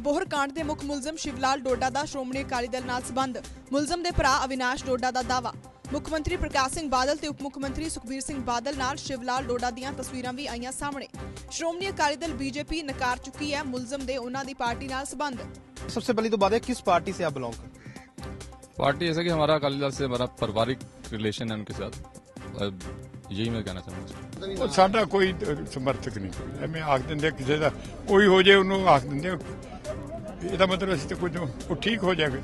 ਅਬੋਹਰ ਕਾਂਡ ਦੇ ਮੁੱਖ ਮੁਲਜ਼ਮ ਸ਼ਿਵਲਾਲ ਡੋਡਾ ਦਾ ਸ਼੍ਰੋਮਣੀ ਅਕਾਲੀ ਦਲ ਨਾਲ ਸੰਬੰਧ ਮੁਲਜ਼ਮ ਦੇ ਭਰਾ ਅਵਿਨਾਸ਼ ਡੋਡਾ ਦਾ ਦਾਵਾ ਮੁੱਖ ਮੰਤਰੀ ਪ੍ਰਕਾਸ਼ ਸਿੰਘ ਬਾਦਲ ਤੇ ਉਪ ਮੁੱਖ ਮੰਤਰੀ ਸੁਖਬੀਰ ਸਿੰਘ ਬਾਦਲ ਨਾਲ ਸ਼ਿਵਲਾਲ ਡੋਡਾ ਦੀਆਂ ਤਸਵੀਰਾਂ ਵੀ ਆਈਆਂ ਸਾਹਮਣੇ ਸ਼੍ਰੋਮਣੀ ਅਕਾਲੀ ਦਲ ਬੀਜੇਪੀ ਨਕਾਰ ਚੁੱਕੀ ਹੈ ਮੁਲਜ਼ਮ ਦੇ ਉਹਨਾਂ ਦੀ ਪਾਰਟੀ ਨਾਲ ਸੰਬੰਧ सबसे पहली तो बात है किस पार्टी से आप बिलोंग करते हैं पार्टी ऐसा कि हमारा अकाली दल से हमारा पारिवारिक रिलेशन है उनके साथ और यही मैं कहना चाहूंगा ਉਹ ਸਾਡਾ ਕੋਈ ਸਮਰਥਕ ਨਹੀਂ ਕੋਈ ਐਵੇਂ ਆਖ ਦਿੰਦੇ ਆ ਕਿਸੇ ਦਾ ਕੋਈ ਹੋ ਜੇ ਉਹਨੂੰ ਆਖ ਦਿੰਦੇ ਆ। ਇਹਦਾ ਮਤਲਬ ਅਸੀਂ ਤਾਂ ਕੁਝ ਉਹ ਠੀਕ ਹੋ ਜਾਏਗਾ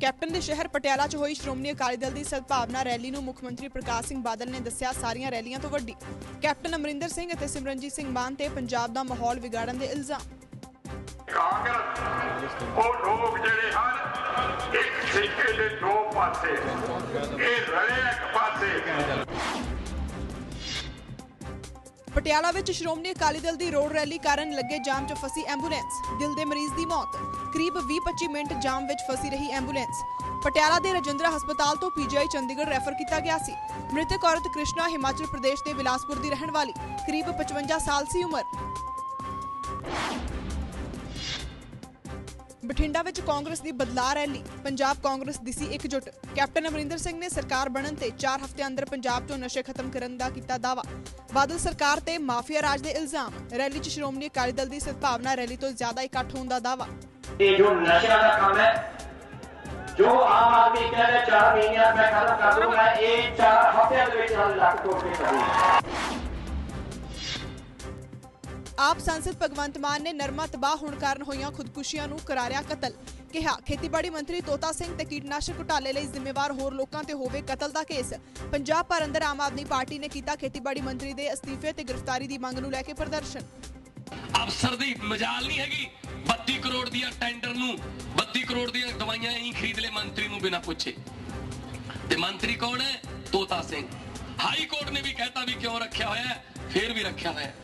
ਕੈਪਟਨ ਦੇ ਸ਼ਹਿਰ ਪਟਿਆਲਾ 'ਚ ਹੋਈ ਸ਼੍ਰੋਮਣੀ ਅਕਾਲੀ ਦਲ ਦੀ ਸਦਭਾਵਨਾ ਰੈਲੀ ਨੂੰ ਮੁੱਖ ਮੰਤਰੀ ਪ੍ਰਕਾਸ਼ ਸਿੰਘ ਬਾਦਲ ਨੇ ਦੱਸਿਆ ਸਾਰੀਆਂ ਰੈਲੀਆਂ ਤੋਂ ਵੱਡੀ। ਕੈਪਟਨ ਅਮਰਿੰਦਰ ਸਿੰਘ ਅਤੇ ਸਿਮਰਨਜੀਤ ਸਿੰਘ ਮਾਨ ਤੇ ਪੰਜਾਬ ਦਾ ਮਾਹੌਲ ਵਿਗਾੜਨ ਦੇ ਇਲਜ਼ਾਮ। ਕਾਂਗਰਸ ਉਹ ਲੋਕ ਜਿਹੜੇ ਹਨ ਇੱਕ ਸਿੱਕੇ ਦੇ ਦੋ ਪਾਸੇ ਇਹ ਰਲੇ ਇੱਕ ਪਾਸੇ। ਪਟਿਆਲਾ ਵਿੱਚ ਸ਼੍ਰੋਮਣੀ ਅਕਾਲੀ ਦਲ ਦੀ ਰੋਡ ਰੈਲੀ ਕਾਰਨ ਲੱਗੇ ਜਾਮ 'ਚ ਫਸੀ ਐਂਬੂਲੈਂਸ। ਦਿਲ ਦੇ ਮਰੀਜ਼ ਦੀ ਮੌਤ। ਕਰੀਬ 20-25 ਮਿੰਟ ਜਾਮ ਵਿੱਚ ਫਸੀ ਰਹੀ ਐਂਬੂਲੈਂਸ। ਪਟਿਆਲਾ ਦੇ ਰਜਿੰਦਰਾ ਹਸਪਤਾਲ ਤੋਂ ਪੀਜੀਆਈ ਚੰਡੀਗੜ੍ਹ ਰੈਫਰ ਕੀਤਾ ਗਿਆ ਸੀ। ਮ੍ਰਿਤਕ ਔਰਤ ਕ੍ਰਿਸ਼ਨਾ ਹਿਮਾਚਲ ਪ੍ਰਦੇਸ਼ ਦੇ ਬਿਲਾਸਪੁਰ ਦੀ ਰਹਿਣ ਵਾਲੀ। ਕਰੀਬ 55 ਸਾਲ ਸੀ ਉਮਰ। ਬਠਿੰਡਾ ਵਿੱਚ ਕਾਂਗਰਸ ਦੀ ਬਦਲਾਅ ਰੈਲੀ, ਪੰਜਾਬ ਕਾਂਗਰਸ ਦਿਸੀ ਇਕਜੁੱਟ। ਕੈਪਟਨ ਅਮਰਿੰਦਰ ਸਿੰਘ ਨੇ ਸਰਕਾਰ ਬਣਨ ਤੇ 4 ਹਫ਼ਤੇ ਅੰਦਰ ਪੰਜਾਬ ਤੋਂ ਨਸ਼ੇ ਖਤਮ ਕਰਨ ਦਾ ਕੀਤਾ ਦਾਵਾ ਬਾਦਲ ਸਰਕਾਰ ਤੇ ਮਾਫੀਆ ਰਾਜ ਦੇ ਇਲਜ਼ਾਮ, ਰੈਲੀ 'ਚ ਸ਼੍ਰੋਮਣੀ ਅਕਾਲੀ ਦਲ ਦੀ ਸਦਭਾਵਨਾ ਰੈਲੀ ਤੋਂ ਜ਼ਿਆਦਾ ਇਕੱਠ ਹੋਣ ਦਾ ਦਾਵਾ ਇਹ ਜੋ ਨਸ਼ਿਆਂ ਦਾ ਕੰਮ ਹੈ, ਜੋ ਆਮ ਆਦਮੀ ਕਹਿੰਦਾ ਚਾਰ ਮਹੀਨਿਆਂ ਮੈਂ ਖਤਮ ਕਰ ਦੂੰਗਾ ਇਹ ਚਾਰ ਹਫ਼ਤਿਆਂ ਦੇ ਵਿੱਚ ਨਾਲ ਲੱਕ ਤੋੜ ਕੇ ਕਰੂੰਗਾ। ਆਪ ਸੰਸਦ ਭਗਵੰਤ ਮਾਨ ਨੇ ਨਰਮਾ ਤਬਾਹ ਹੋਣ ਕਾਰਨ ਹੋਈਆਂ ਖੁਦਕੁਸ਼ੀਆਂ ਨੂੰ ਕਰਾਰਿਆ ਕਤਲ। ਕਿਹਾ, ਖੇਤੀਬਾੜੀ ਮੰਤਰੀ ਤੋਤਾ ਸਿੰਘ ਤੇ ਕੀਟਨਾਸ਼ਕ ਘੁਟਾਲੇ ਲਈ ਜ਼ਿੰਮੇਵਾਰ ਹੋਰ ਲੋਕਾਂ ਤੇ ਹੋਵੇ ਕਤਲ ਦਾ ਕੇਸ। ਪੰਜਾਬ ਭਰ ਅੰਦਰ ਆਮ ਆਦਮੀ ਪਾਰਟੀ ਨੇ ਕੀਤਾ ਖੇਤੀਬਾੜੀ ਮੰਤਰੀ ਦੇ ਅਸਤੀਫੇ ਤੇ ਗ੍ਰਿਫਤਾਰੀ ਦੀ ਮੰਗ ਨੂੰ ਲੈ ਕੇ ਪ੍ਰਦਰਸ਼ਨ। ਅਫਸਰ ਦੀ ਮਜਾਲ ਨਹੀਂ ਹੈਗੀ। 32 ਕਰੋੜ ਦੀਆਂ ਟੈਂਡਰ ਨੂੰ 32 ਕਰੋੜ ਦੀਆਂ ਦਵਾਈਆਂ ਹੀ ਖਰੀਦ ਲੈ ਮੰਤਰੀ ਨੂੰ ਬਿਨਾਂ ਪੁੱਛੇ। ਤੇ ਮੰਤਰੀ ਕੌਣ ਹੈ? ਤੋਤਾ ਸਿੰਘ। ਹਾਈ ਕੋਰਟ ਨੇ ਵੀ ਕਹਿਤਾ ਵੀ ਕਿਉਂ ਰੱਖਿਆ ਹੋਇਆ ਹੈ? ਫੇਰ ਵੀ ਰੱਖਿਆ ਹੋਇਆ ਹੈ।